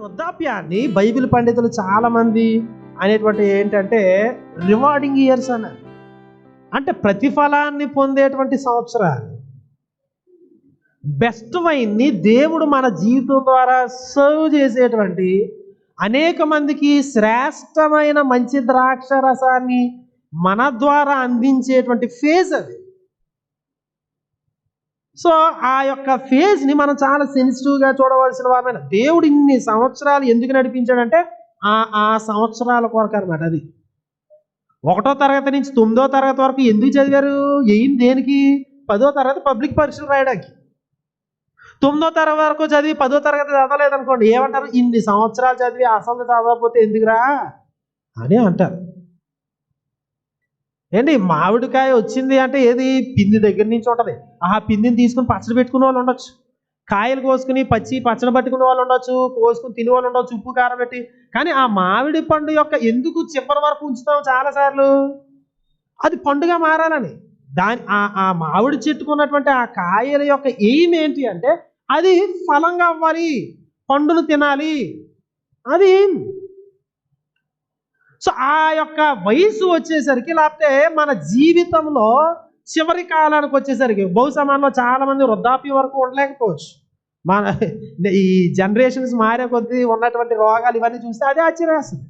వృద్ధాప్యాన్ని Bible పండితులు చాలామంది అనేటువంటి ఏంటంటే రివార్డింగ్ ఇయర్స్ అన్నారు. అంటే ప్రతిఫలాన్ని పొందేటువంటి సంవత్సరాలు. బెస్ట్ వైన్ని దేవుడు మన జీవితం ద్వారా సర్వ్ చేసేటువంటి అనేక మందికి శ్రేష్టమైన మంచి ద్రాక్ష రసాన్ని మన ద్వారా అందించేటువంటి ఫేజ్ అది. సో ఆ యొక్క ఫేజ్ని మనం చాలా సెన్సిటివ్గా చూడవలసిన వారమైన దేవుడు ఇన్ని సంవత్సరాలు ఎందుకు నడిపించాడంటే ఆ ఆ సంవత్సరాల కొరకు అనమాట అది. ఒకటో తరగతి నుంచి తొమ్మిదో తరగతి వరకు ఎందుకు చదివారు? ఏం దేనికి? పదో తరగతి పబ్లిక్ పరీక్షలు రాయడానికి. తొమ్మిదో తరగతి వరకు చదివి పదో తరగతి చదవలేదు అనుకోండి ఏమంటారు? ఇన్ని సంవత్సరాలు చదివి అసలు చదవకపోతే ఎందుకురా? అని అంటారు. ఏంటి? మామిడికాయ వచ్చింది అంటే ఏది? పిండి దగ్గర నుంచి ఉంటుంది. ఆ పిండిని తీసుకుని పచ్చడి పెట్టుకునే వాళ్ళు ఉండొచ్చు. కాయలు కోసుకుని పచ్చి పచ్చడి పట్టుకునే వాళ్ళు ఉండొచ్చు. కోసుకుని తినే వాళ్ళు ఉండొచ్చు. ఉప్పు కారం పెట్టి. కానీ ఆ మామిడి పండు యొక్క ఎందుకు చివరి వరకు ఉంచుతాం చాలాసార్లు? అది పండుగ మారాలని. దాని ఆ మామిడి చెట్టుకున్నటువంటి ఆ కాయల యొక్క ఎయిమ్ ఏంటి అంటే అది ఫలంగా అవ్వాలి. పండును తినాలి. అది. సో ఆ యొక్క వయసు వచ్చేసరికి లేకపోతే మన జీవితంలో చివరి కాలానికి వచ్చేసరికి బహుశా మనలో చాలా మంది వృద్ధాప్య వరకు ఉండలేకపోవచ్చు. మన ఈ జనరేషన్స్ మారే కొద్దీ ఉన్నటువంటి రోగాలు ఇవన్నీ చూస్తే అదే ఆశ్చర్యవేస్తుంది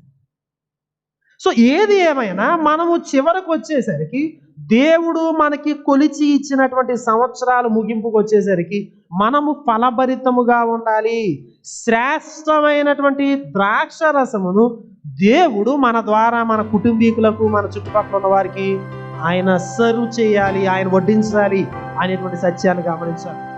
సో ఏది ఏమైనా మనము చివరకు వచ్చేసరికి దేవుడు మనకి కొలిచి ఇచ్చినటువంటి సంవత్సరాలు ముగింపుకు వచ్చేసరికి మనము ఫలభరితముగా ఉండాలి. శ్రేష్టమైనటువంటి ద్రాక్ష రసమును దేవుడు మన ద్వారా మన కుటుంబీకులకు మన చుట్టుపక్కల ఉన్న వారికి ఆయన సర్వ్ చేయాలి ఆయన వడ్డించాలి అనేటువంటి సత్యాన్ని గమనించాలి.